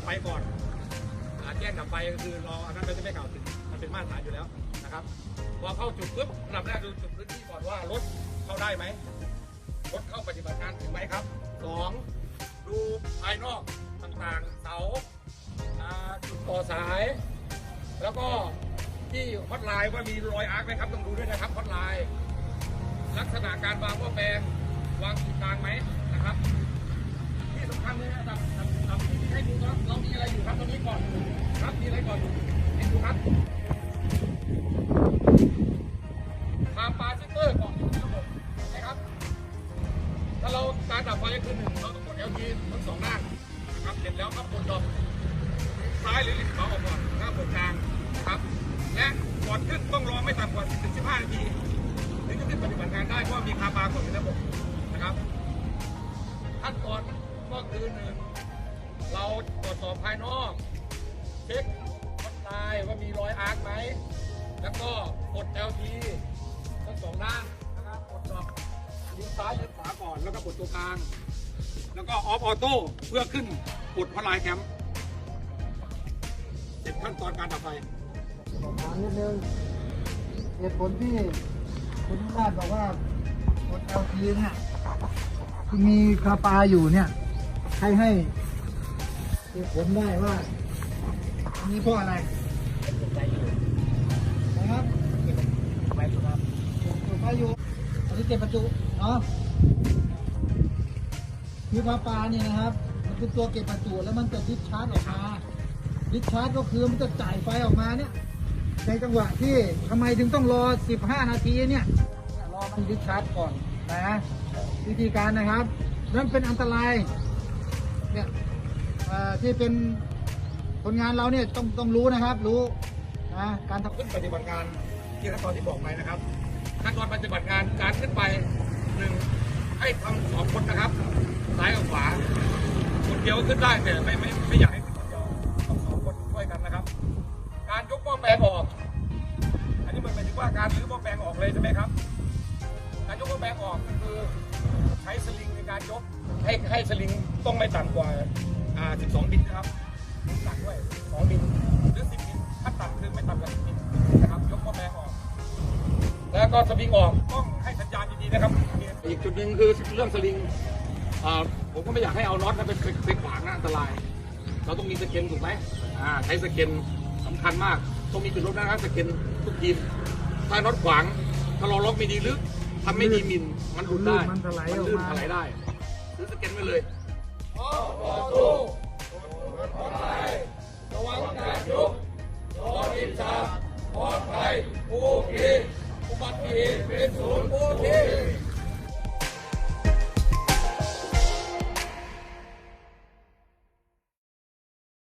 บไฟก่อนอแจ้งดับไฟก็คือราอันนั้นเราจะไม่กล่าวถึงมันเป็นมาตรฐานอยู่แล้วนะครับพอเข้าจุดปุ๊บอันแรกดูจุดพื้นที่ก่อนว่ารถเข้าได้ไหมรถเข้าปฏิบัติการถึงไหมครับสองดูภายนอกต่างๆเสาจุดต่อสาย แล้วก็ที่ฮอตไลน์ว่ามีรอยอาร์คไหมครับต้องดูด้วยนะครับฮอตไลน์ลักษณะการวางหม้อแปลงวางจุดกลางไหม ครับเรามีอะไรอยู่ครับตรงนี้ก่อนครับมีอะไรก่อนให้ดูครับคาปาซิเตอร์ก่อนนะครับ ถ้าเราการดับไฟก็คือหนึ่งเราต้องกด LG ทั้งสองด้านนะครับเสร็จแล้วก็กดดอกซ้ายหรือลิฟต์ขวาออกก่อนแล้วกดกลางนะครับ และก่อนขึ้นต้องรอไม่ต่ำกว่า 10ถึง15 นาทีถึงจะขึ้นปฏิบัติงานได้เพราะมีคาปากดในระบบนะครับขั้นตอนก็คือหนึ่ง เราตรวจสอบภายนอกเช็ควัดลายว่ามีรอยอาร์คไหม แล้วก็กด LT ทั้งสองด้านนะครับกดดอกยิงซ้ายยิงขวาก่อนแล้วก็กดตัวกลาง แล้วก็ออฟออโต้เพื่อขึ้นกดพลายแคมป์เสร็จขั้นตอนการดับไฟสอบถามนิดนึงเหตุผลที่คุณนิราชบอกว่าคนเอลทีเนี่ยที่มีคาปาอยู่เนี่ยให้ให้ เหตุผลได้ว่าอันนี้เพราะอะไรนะครับไฟครับไฟอยู่อันนี้เก็บประจุเนาะคือคาปาเนี่ยนะครับมันเป็นตัวเก็บประจุแล้วมันจะดิสชาร์จออกมาดิสชาร์จก็คือมันจะจ่ายไฟออกมาเนี่ยในจังหวะที่ทำไมถึงต้องรอ 15 นาทีเนี่ยรอมันดิสชาร์จก่อนนะวิธีการนะครับนั่นเป็นอันตรายเนี่ย เอ่อที่เป็นคนงานเราเนี่ยต้องต้องรู้นะครับ รู้นะการทำ ขึ้นปฏิบัติการที่ขั้นตอนที่บอกไปนะครับขั้นตอนปฏิบัติงานการขึ้นไปหนึ่งให้ทำสองคนนะครับซ้ายกับขวาคนเดียวขึ้นได้แต่ไม่ไม่ไม่อยากให้ขึ้นคนเดียวต้องสองคนช่วยกันนะครับ การยกหม้อแปลงออก อันนี้มันหมายถึงว่าการรื้อหม้อแปลงออกเลยใช่ไหมครับ การยกหม้อแปลงออกก็คือใช้สลิงในการยกให้ให้สลิงต้องไม่ต่ำกว่า อ่า12 บินนะครับน้ำหนักด้วย2บินหรือ 10 บินถ้าต่ำคือไม่ต่ำกว่า10บินนะครับยกหม้อแปลงออก แล้วก็สลิงออกต้องให้สัญญาณดีๆนะครับอีกจุดหนึ่งคือเรื่องสลิงอ่าผมก็ไม่อยากให้เอาน็อตนั้นไปไปไปขวางนะอันตราย เราต้องมีสเก็นถูกไหมอ่าใช้สเก็นสำคัญมากต้องมีจุดลบนะครับสเก็นทุกทีมถ้าน็อตขวางถ้าเราล็อกไม่ดีหรือทำไม่ดีมินมันหลุดได้มันถลายออกลื่นมาถลายได้ซื้อสเก็นไว้เลย รอทีมชาปลอดภัยผู้ขี่อุบัติเหตุเป็นศูนย์ผู้ขี่